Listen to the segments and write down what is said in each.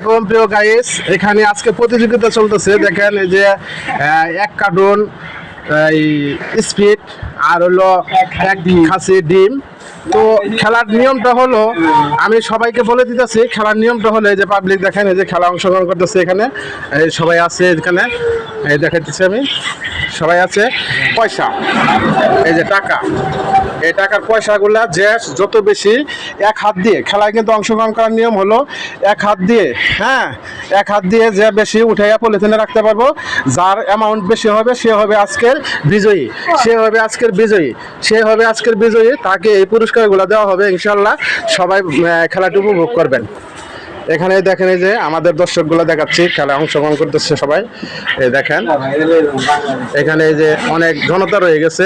আসসালামু প্রিয় গাইস এখানে আজকে প্রতিযোগিতা চলতেছে। দেখেন এই যে এক কার্টুন, এই স্পিড আর হলো এক খাসি ডিম। তো খেলার নিয়মটা হলো, আমি সবাইকে বলে দিতেছি, খেলার নিয়মটা হলো যে পাবলিক দেখেন, এই যে খেলা অংশগ্রহণ করতেছে এখানে। সবাই আছে এখানে। এই দেখাইতেছি আমি। সবাই আছে? পয়সা। এই যে টাকা। এই টাকার পয়সাগুলা যে যত বেশি, এক হাত দিয়ে। খেলায় কিন্তু অংশগ্রহণ করার নিয়ম হলো এক হাত দিয়ে হ্যাঁ? এক হাত দিয়ে যে বেশি উঠাইয়া পলিথিনে রাখতে পারব, যার অ্যামাউন্ট বেশি হবে, সে হবে আজকের বিজয়ী। সে হবে আজকের বিজয়ী। সে হবে আজকের বিজয়ী। তাকে এই পুরস্কারগুলো দেওয়া হবে ইনশাল্লাহ সবাই খেলাটি উপভোগ করবেন। এখানে দেখেন এই যে আমাদের দর্শকগুলো দেখাচ্ছি খেলায় অংশগ্রহণ করতেছে সবাই এই দেখেন এখানে এই যে অনেক জনতা রয়ে গেছে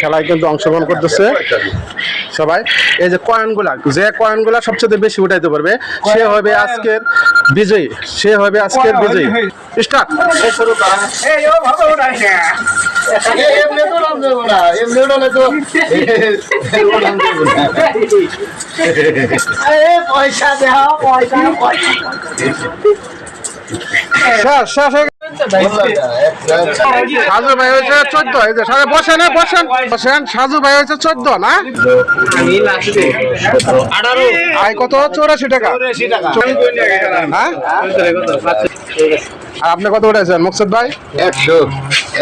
খেলায় কিন্তু অংশগ্রহণ করতেছে সবাই এই যে কয়েনগুলা যে কয়েনগুলা সবচেয়ে বেশি উঠাইতে পারবে সে হবে আজকের বিজয়ী সে হবে আজকের বিজয়ী স্টার্ট পয়সা দেওয়া পয়সা পয়সা শেষ শেষ হয়ে গেছে। সাজু ভাই হয়েছে চোদ্দ এই যে বসেন এ, বসেন। বসেন সাজু ভাই হয়েছে চোদ্দ না? কত? চৌরাশি টাকা। হ্যাঁ? আর আপনি কত উঠেছেন মুকসুদ ভাই? একশো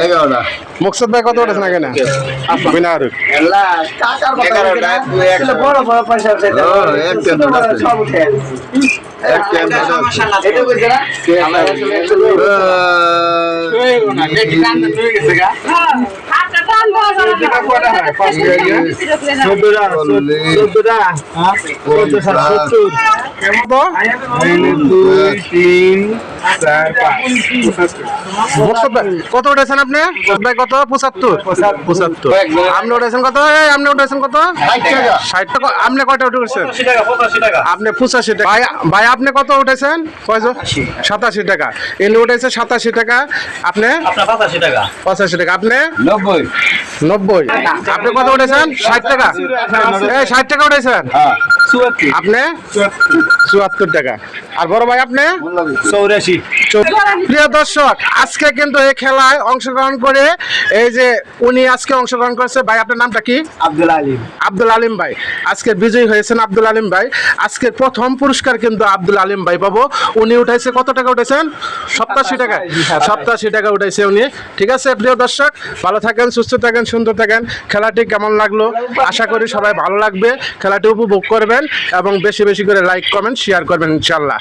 এগারোটা। মুকসুদ ভাই কত উঠেছেন এখানে? বিনার। টাকার কথা এগারোটা, বলছি তুই না। একটা। কত উঠেছেন আপনি কত পঁচাত্তর পঁচাত্তর আপনি উঠেছেন কত আপনি উঠেছেন কত ষাট টাকা আপনি কয়টা উঠেছেন আপনি পঁচাশি টাকা ভাই আপনি কত উঠেছেন সাতাশি টাকা এনে উঠেছে সাতাশি টাকা আপনি পঁচাশি টাকা আপনি নব্বই নব্বই। আপনি কত উঠেছেন? ষাট টাকা। এই ষাট টাকা উঠেছেন? আপনি? চুয়াত্তর টাকা। আর বড় ভাই আপনি? চৌরাশি। প্রিয় দর্শক আজকে কিন্তু এই খেলায় অংশগ্রহণ করে এই যে উনি আজকে অংশগ্রহণ করেছে ভাই আপনার নামটা কি? আব্দুল আলিম। আব্দুল আলিম ভাই আজকে বিজয়ী হয়েছেন আব্দুল আলিম ভাই। আজকের প্রথম পুরস্কার কিন্তু আব্দুল আলিম ভাই পাবো। উনি উঠাইছে কত টাকা উঠেছেন সপ্তাশি টাকা। সপ্তাশি টাকা উঠাইছে উনি। ঠিক আছে প্রিয় দর্শক ভালো থাকেন সুস্থ থাকেন সুন্দর থাকেন। খেলাটি কেমন লাগল? আশা করি সবাই ভালো লাগবে। খেলাটি উপভোগ করবেন এবং বেশি বেশি করে লাইক কমেন্ট শেয়ার করবেন ইনশাল্লাহ